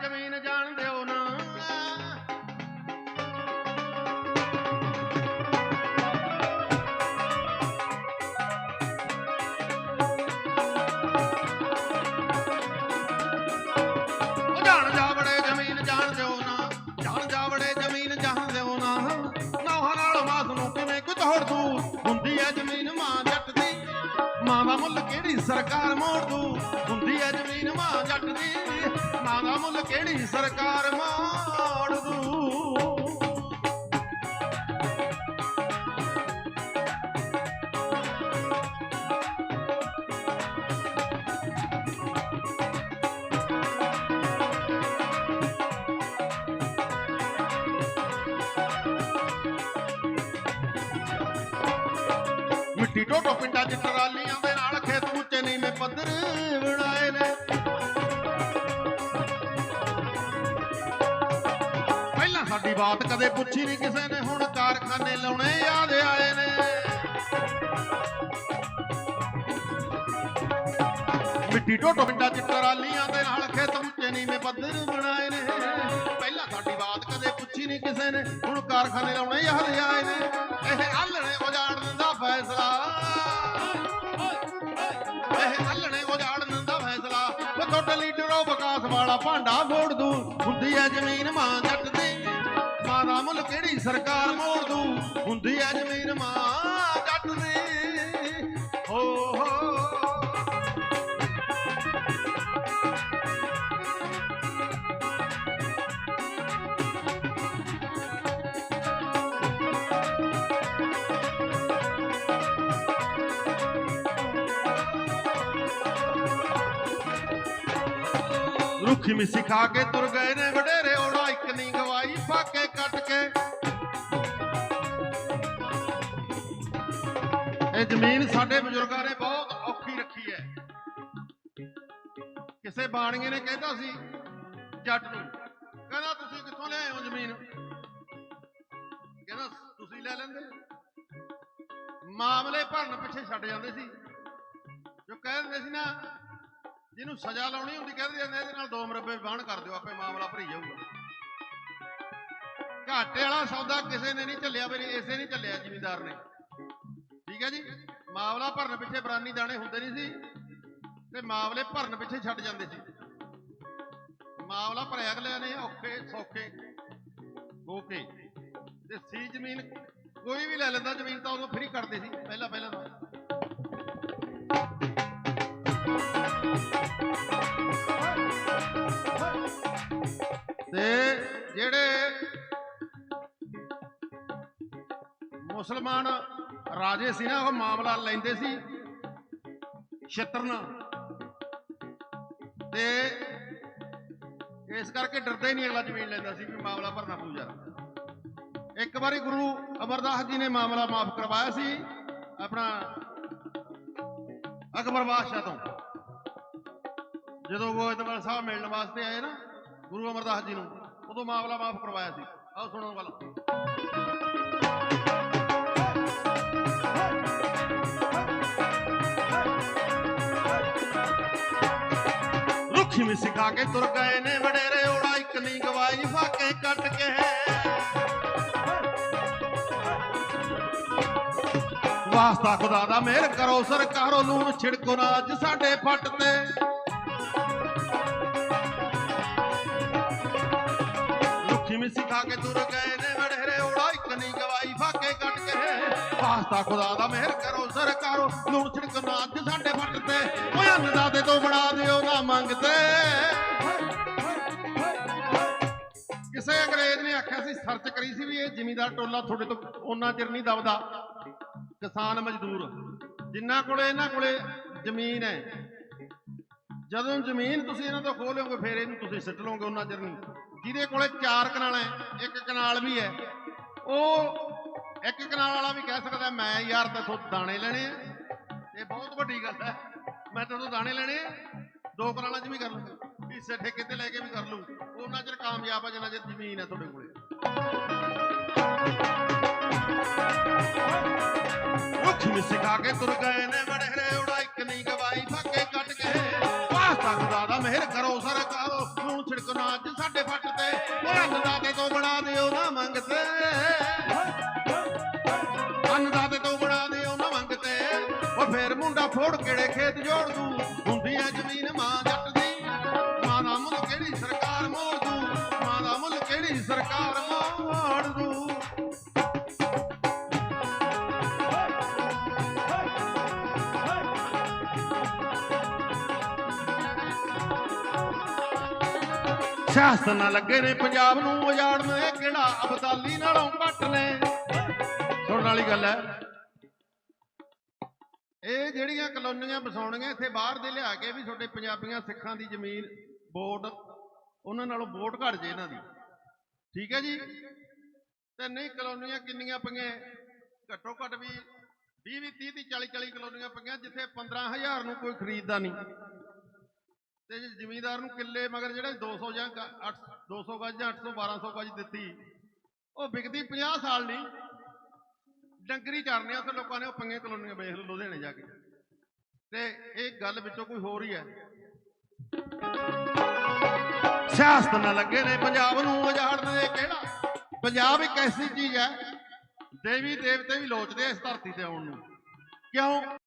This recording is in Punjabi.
ਜ਼ਮੀਨ ਜਾਣ ਦਿਓ ਨਾ। ਉਹ ਜਾਣ ਜਾਵੜੇ ਜ਼ਮੀਨ ਜਾਣ ਦਿਓ ਨਾ, ਜਾਣ ਜਾਵੜੇ ਜ਼ਮੀਨ ਜਾਣ ਦਿਓ ਨਾ। ਨੌਹਾਂ ਨਾਲ ਮਾਸ ਨੂੰ ਕਿਵੇਂ ਕੁਝ ਹੋਰ ਦੂ ਕਿਹੜੀ ਸਰਕਾਰ ਮੋੜ? ਦੂ ਹੁੰਦੀ ਐ ਜ਼ਮੀਨ ਮਾਂ ਜੱਟ ਦੀ ਮਾਂ ਦਾ ਮੁੱਲ ਕਿਹੜੀ ਸਰਕਾਰ ਮੋੜ? ਦੂ ਮਿੱਟੀ ਟੋਟੋ ਪਿੰਡਾਂ 'ਚ ਟਰਾਲੀਆਂ ਉੱਚੇ ਬਣਾਏ ਨੇ। ਪਹਿਲਾਂ ਸਾਡੀ ਬਾਤ ਕਦੇ ਪੁੱਛੀ ਨਹੀਂ ਕਿਸੇ ਨੇ, ਹੁਣ ਕਾਰਖਾਨੇ ਲਾਉਣੇ ਯਾਦ ਆਏ ਨੇ। ਮਿੱਟੀ ਟੋਟੋ ਪਿੰਡਾਂ 'ਚ ਟਰਾਲੀਆਂ ਦੇ ਨਾਲ ਖੇਤ ਉੱਚੇ ਨੀਵੇਂ ਪੱਧਰ ਬਣਾਏ ਨੇ। ਪਹਿਲਾਂ ਸਾਡੀ ਬਾਤ ਕਦੇ ਪੁੱਛੀ ਨਹੀਂ ਕਿਸੇ ਨੇ, ਹੁਣ ਕਾਰਖਾਨੇ ਲਾਉਣੇ ਯਾਦ ਆਏ ਨੇ। ਤੁਹਾਡੇ ਵਿਕਾਸ ਵਾਲਾ ਭਾਂਡਾ ਫੋੜ ਦੂ। ਹੁੰਦੀ ਐ ਜ਼ਮੀਨ ਮਾਂ ਜੱਟ ਦੀ। ਮਾਂ ਦਾ ਮੁੱਲ ਕਿਹੜੀ ਸਰਕਾਰ ਮੋੜ ਦੂ। ਹੁੰਦੀ ਐ ਜ਼ਮੀਨ ਮਾਂ ਰੁੱਖੀ ਮਿੱਸੀ ਖਾ ਕੇ ਤੁਰ ਗਏ ਨੇ ਵਡੇਰੇ, ਉਹਦਾ ਇੱਕ ਨਹੀਂ ਗਵਾਈ ਫਾਕੇ ਕੱਟ ਕੇ। ਇਹ ਜ਼ਮੀਨ ਸਾਡੇ ਬਜ਼ੁਰਗਾਂ ਨੇ ਬਹੁਤ ਔਖੀ ਰੱਖੀ ਹੈ। ਕਿਸੇ ਬਾਣੀਏ ਨੇ ਕਹਿੰਦਾ ਸੀ, ਜੱਟ ਨੂੰ, ਕਹਿੰਦਾ, ਤੁਸੀਂ ਕਿੱਥੋਂ ਲਿਆਏ ਹੋ ਜ਼ਮੀਨ? ਕਹਿੰਦਾ, ਤੁਸੀਂ ਲੈ ਲੈਂਦੇ ਮਾਮਲੇ ਭਰਨ ਪਿੱਛੇ ਛੱਡ ਜਾਂਦੇ ਸੀ। ਜੋ ਕਹਿ ਦਿੰਦੇ ਸੀ ਨਾ ਜਿਹਨੂੰ ਸਜ਼ਾ ਲਾਉਣੀ ਹੁੰਦੀ ਕਹਿੰਦੇ ਜਾਂਦੇ ਇਹਦੇ ਨਾਲ ਦੋ ਮਰੱਬੇ ਬਾਣ ਕਰ ਦਿਓ, ਆਪੇ ਮਾਮਲਾ ਭਰੀ ਜਾਊਗਾ। ਘਾਟੇ ਵਾਲਾ ਸੌਦਾ ਕਿਸੇ ਨੇ ਨਹੀਂ ਚੱਲਿਆ ਮੇਰੀ ਇਸੇ ਨਹੀਂ ਚੱਲਿਆ ਜ਼ਿਮੀਂਦਾਰ ਨੇ। ਠੀਕ ਹੈ ਜੀ? ਮਾਮਲਾ ਭਰਨ ਪਿੱਛੇ ਬਰਾਨੀ ਦਾਣੇ ਹੁੰਦੇ ਨਹੀਂ ਸੀ, ਤੇ ਮਾਮਲੇ ਭਰਨ ਪਿੱਛੇ ਛੱਡ ਜਾਂਦੇ ਸੀ। ਮਾਮਲਾ ਭਰਿਆ ਅਗਲੇ ਨੇ ਔਖੇ, ਸੌਖੇ ਹੋ ਕੇ ਤੇ ਸੀ ਜ਼ਮੀਨ, ਕੋਈ ਵੀ ਲੈ ਲੈਂਦਾ ਜ਼ਮੀਨ ਤਾਂ ਉਦੋਂ ਫ੍ਰੀ ਕਰਦੇ ਸੀ ਪਹਿਲਾਂ ਪਹਿਲਾਂ ਤਾਂ। ਤੇ ਜਿਹੜੇ ਮੁਸਲਮਾਨ ਰਾਜੇ ਸੀ ਨਾ, ਉਹ ਮਾਮਲਾ ਲੈਂਦੇ ਸੀ ਛਤਰਨ। ਤੇ ਇਸ ਕਰਕੇ ਡਰਦੇ ਨਹੀਂ, ਅਗਲਾ ਜ਼ਮੀਨ ਲੈਂਦਾ ਸੀ ਵੀ ਮਾਮਲਾ ਭਰਨਾ ਪਊ ਯਾਰ ਇੱਕ ਵਾਰੀ ਗੁਰੂ ਅਮਰਦਾਸ ਜੀ ਨੇ ਮਾਮਲਾ ਮਾਫ ਕਰਵਾਇਆ ਸੀ, ਆਪਣਾ ਅਕਬਰ ਬਾਦਸ਼ਾਹ ਤੋਂ। ਜਦੋਂ ਗੋਇੰਦਵਾਲ ਸਾਹਿਬ ਮਿਲਣ ਵਾਸਤੇ ਆਏ ਨਾ, ਗੁਰੂ ਅਮਰਦਾਸ ਜੀ ਨੂੰ, ਉਦੋਂ ਮਾਮਲਾ ਮਾਫ ਕਰਵਾਇਆ ਸੀ। ਆਓ ਸੁਣੋ ਗੱਲ। ਰੁੱਖੀ ਮਿ ਸਿਖਾ ਕੇ ਤੁਰ ਗਏ ਨੇ ਵਡੇਰੇ ਓੜਾ ਇੱਕ ਨਹੀਂ ਗਵਾਈ ਫਾਕੇ ਕੱਟ ਕੇ ਵਾਸਤਾ ਖੁਦਾ ਦਾ ਮਿਹਰ ਕਰੋ, ਸਰਕਾਰੋ ਲੂਣ ਛਿੜਕੋ ਨਾ ਅੱਜ ਸਾਡੇ ਫੱਟ ਤੇ। ਰੁੱਖੀ ਮਿ ਕੇ ਤੁਰ ਗਏ ਨੇ ਵਡੇਰੇ ਓੜਾ ਇੱਕ ਨਹੀਂ ਗਵਾਈ ਫਾਕੇ ਕੱਟ ਕੇ। ਵਾਸਤਾ ਖੁਦਾ ਦਾ ਮਿਹਰ ਕਰੋ, ਸਰਕਾਰੋ, ਲੂਣ ਛਿੜਕੋ ਅੱਜ ਸਾਡੇ ਫੱਟ ਤੇ। ਓਏ ਅੰਨਦਾਤੇ ਤੋਂ ਬਣਾ ਦਿਓ ਨਾ ਮੰਗਤੇ। ਕਿਸੇ ਅੰਗਰੇਜ਼ ਨੇ ਆਖਿਆ ਸੀ, ਸਰਚ ਕਰੀ ਸੀ ਵੀ ਇਹ ਜ਼ਿਮੀਂਦਾਰ ਟੋਲਾ ਤੁਹਾਡੇ ਤੋਂ ਉਹਨਾਂ ਚਿਰ ਨਹੀਂ ਦਬਦਾ। ਕਿਸਾਨ ਮਜ਼ਦੂਰ, ਜਿੰਨਾ ਕੋਲੇ, ਇਹਨਾਂ ਕੋਲੇ ਜ਼ਮੀਨ ਹੈ। ਜਦੋਂ ਜ਼ਮੀਨ ਤੁਸੀਂ ਇਹਨਾਂ ਤੋਂ ਖੋਹ ਲਿਓਗੇ, ਫਿਰ ਇਹਨੂੰ ਤੁਸੀਂ ਸਿੱਟ ਲਓਗੇ ਉਹਨਾਂ ਚਿਰ ਨਹੀਂ। ਜਿਹਦੇ ਕੋਲੇ ਚਾਰ ਕਨਾਲਾਂ ਹੈ, ਇੱਕ ਕਨਾਲ ਵੀ ਹੈ, ਉਹ ਇੱਕ ਕਨਾਲ ਵਾਲਾ ਵੀ ਕਹਿ ਸਕਦਾ, ਮੈਂ ਯਾਰ ਤੇਥੋਂ ਦਾਣੇ ਲੈਣੇ ਆ। ਇਹ ਬਹੁਤ ਵੱਡੀ ਗੱਲ ਹੈ। ਮੈਂ ਤੇਥੋਂ ਦਾਣੇ ਲੈਣੇ ਆ, ਦੋ ਕਨਾਲਾਂ 'ਚ ਵੀ ਕਰ ਲੂੰਗਾ ਹਿੱਸੇ ਠੇਕੇ ਤੇ ਲੈ ਕੇ ਵੀ ਕਰ ਲੂੰ ਉਹਨਾਂ ਚਿਰ ਕਾਮਯਾਬ ਆ, ਜਿੰਨਾ ਚਿਰ ਜ਼ਮੀਨ ਹੈ ਤੁਹਾਡੇ ਕੋਲੇ। ਰੁੱਖ ਮਿ ਸਿਖਾ ਕੇ ਤੁਰ ਗਏ ਨੇ। ਤੇ ਉਹ ਅੰਨਦਾਤੇ ਤੋਂ ਬਣਾ ਦਿਓ ਨਾ ਮੰਗਤੇ। ਅੰਨਦਾਤੇ ਤੋਂ ਬਣਾ ਦਿਓ ਨਾ ਮੰਗਤੇ। ਉਹ ਫੇਰ ਮੁੰਡਾ ਫੋੜ ਕਿਹੜੇ ਖੇਤ ਜੋੜ ਦੂ। ਹੁੰਦੀ ਐ ਜ਼ਮੀਨ ਮਾਂ ਜੱਟ ਸਿਆਸਤ ਨਾ ਲੱਗੇ ਨੇ ਪੰਜਾਬ ਨੂੰ ਉਜਾੜਨ, ਇਹ ਕਿਹੜਾ ਅਬਦਾਲੀ ਨਾਲੋਂ ਘੱਟ ਨੇ? ਸੁਣਨ ਵਾਲੀ ਗੱਲ ਹੈ। ਇਹ ਜਿਹੜੀਆਂ ਕਲੋਨੀਆਂ ਵਸਾਉਣੀਆਂ ਇੱਥੇ ਬਾਹਰ ਦੇ ਲਿਆ ਕੇ ਵੀ ਤੁਹਾਡੇ ਪੰਜਾਬੀਆਂ ਸਿੱਖਾਂ ਦੀ ਜ਼ਮੀਨ, ਵੋਟ, ਉਹਨਾਂ ਨਾਲੋਂ ਵੋਟ ਘੱਟ ਜੇ ਇਹਨਾਂ ਦੀ। ਠੀਕ ਹੈ ਜੀ? ਤੇ ਨਹੀਂ, ਕਲੋਨੀਆਂ ਕਿੰਨੀਆਂ ਪਈਆਂ? ਘੱਟੋ ਘੱਟ ਵੀ 20 20 30 30 40 40 ਕਲੋਨੀਆਂ ਪਈਆਂ, ਜਿੱਥੇ 15000 ਨੂੰ ਕੋਈ ਖਰੀਦਦਾ ਨਹੀਂ। ਤੇ ਜੇ ਜ਼ਿਮੀਂਦਾਰ ਨੂੰ ਕਿੱਲੇ ਮਗਰ ਜਿਹੜੇ 200 ਜਾਂ 8 200 ਗਜ ਜਾਂ 800 1200 ਗਜ ਦਿੱਤੀ। ਉਹ ਵਿਕਦੀ 50 ਸਾਲ ਨਹੀਂ। ਡੰਗਰੀ ਚਾਰਨੇ ਉੱਥੇ ਲੋਕਾਂ ਨੇ ਉਹ ਪੰਗੇ ਕਲੋਨੀਆਂ ਵੇਖ ਲਓ, ਲੁਧਿਆਣੇ ਜਾ ਕੇ। ਤੇ ਇਹ ਗੱਲ ਵਿੱਚੋਂ ਕੋਈ ਹੋਰ ਹੀ ਹੈ। ਸਿਆਸਤ ਨਾਲ ਲੱਗੇ ਨੇ ਪੰਜਾਬ ਨੂੰ ਉਜਾੜਨ ਦੇ ਕਿਹੜਾ? ਪੰਜਾਬ ਇੱਕ ਐਸੀ ਚੀਜ਼ ਹੈ ਦੇਵੀ ਦੇਵਤੇ ਵੀ ਲੋਚਦੇ ਆ ਇਸ ਧਰਤੀ ਤੇ ਆਉਣ ਨੂੰ। ਕਿਉਂ?